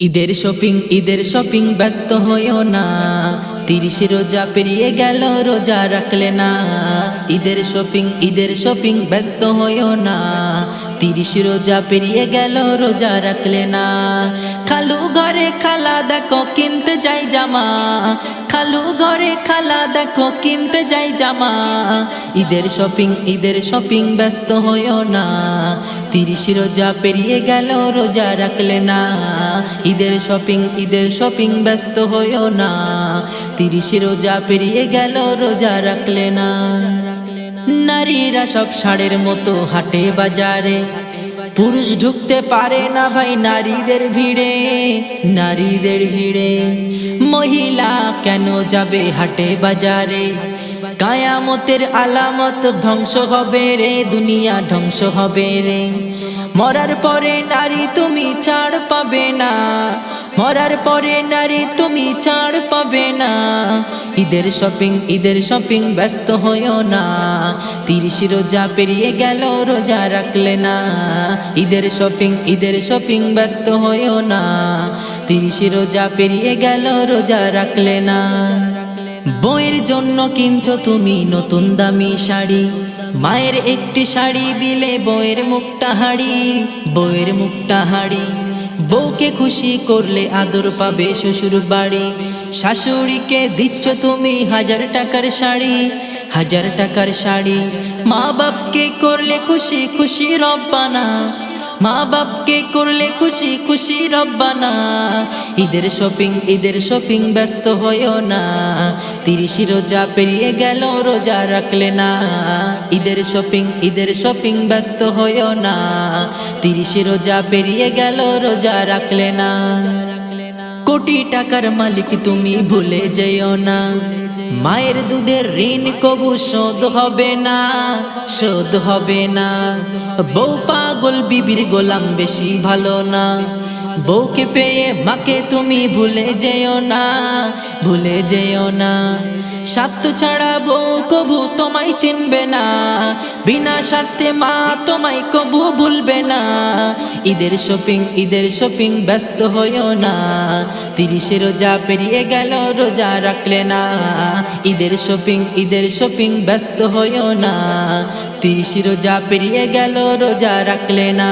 ঈদের শপিং ঈদের শপিং ব্যস্ত হইও না। তিরিশে রোজা পেরিয়ে গেল, রোজা রাখলে না। ঈদের শপিং ঈদের শপিং ব্যস্ত হইও না। তিরিশে রোজা পেরিয়ে গেল, রোজা রাখলে না। খালু ঘরে খালা দেখো কিনতে যাই জামা। খালু ঘরে খালা দেখো কিনতে যাই জামা। ঈদের শপিং ঈদের শপিং ব্যস্ত হইও না। তিরিশ রোজা পেরিয়ে গেল, রোজা রাখলে না। ঈদের শপিং ঈদের শপিং ব্যস্ত হইও না। তিরিশ রোজা পেরিয়ে গেল, রোজা রাখলে না। নারীরা সব ষাঁড়ের মতো হাটে বাজারে। পুরুষ ঢুকতে পারে না ভাই নারীদের ভিড়ে নারীদের ভিড়ে। মহিলা কেন যাবে হাটে বাজারে? কায়ামতের আলামত ধ্বংস হবে রে, দুনিয়া ধ্বংস হবে রে। মরার পরে নারী তুমি ছাড় পাবে না, মরার পরে নারী তুমি ছাড় পাবে না। ঈদের শপিং ঈদের শপিং ব্যস্ত হইও না, তিরিশ রোজা পেরিয়ে গেল, রোজা রাখলে না। ঈদের শপিং ঈদের শপিং ব্যস্ত হইও না, তিরিশ রোজা পেরিয়ে গেল, রোজা রাখলে না। বইয়ের জন্য কিনছো তুমি নতুন দামি শাড়ি। মায়ের একটি শাড়ি দিলে বইয়ের মুখটা হাড়ি, বইয়ের মুখটা হাড়ি। বউকে খুশি করলে আদর পাবে শ্বশুর বাড়ি। শাশুড়িকে দিচ্ছ তুমি হাজার টাকার শাড়ি, হাজার টাকার শাড়ি। মা বাপকে করলে খুশি খুশি রব্বানা মা বাপকে করলে খুশি খুশি রব্বানা। ঈদের শপিং ঈদের শপিং ব্যস্ত হইও না। তিরিশি রোজা পেরিয়ে গেল, রোজা রাখলে না। ঈদের শপিং ঈদের শপিং ব্যস্ত হইও না। তিরিশি রোজা পেরিয়ে গেল, রোজা রাখলে না। কোটি টাকার মালিক তুমি ভুলে যেও না। মায়ের দুধের ঋণ কবু শোধ হবে না, শোধ হবে না। পাগল বিবির গোলাম বেশি ভালো না। বউকে পেয়ে মাকে তুমি ভুলে যেও না, ভুলে যেও না। স্বার্থ ছাড়া বউ কবু তোমায় চিনবে না, বিনা স্বার্থে মা তোমায় কবু ভুলবে না। ঈদের শপিং ঈদের শপিং ব্যস্ত হইও না, তিরিশে রোজা পেরিয়ে গেল, রোজা রাখলে না। ঈদের শপিং ঈদের শপিং ব্যস্ত হইও না। তিরিশ রোজা পেরিয়ে গেল রোজা রাখলে না।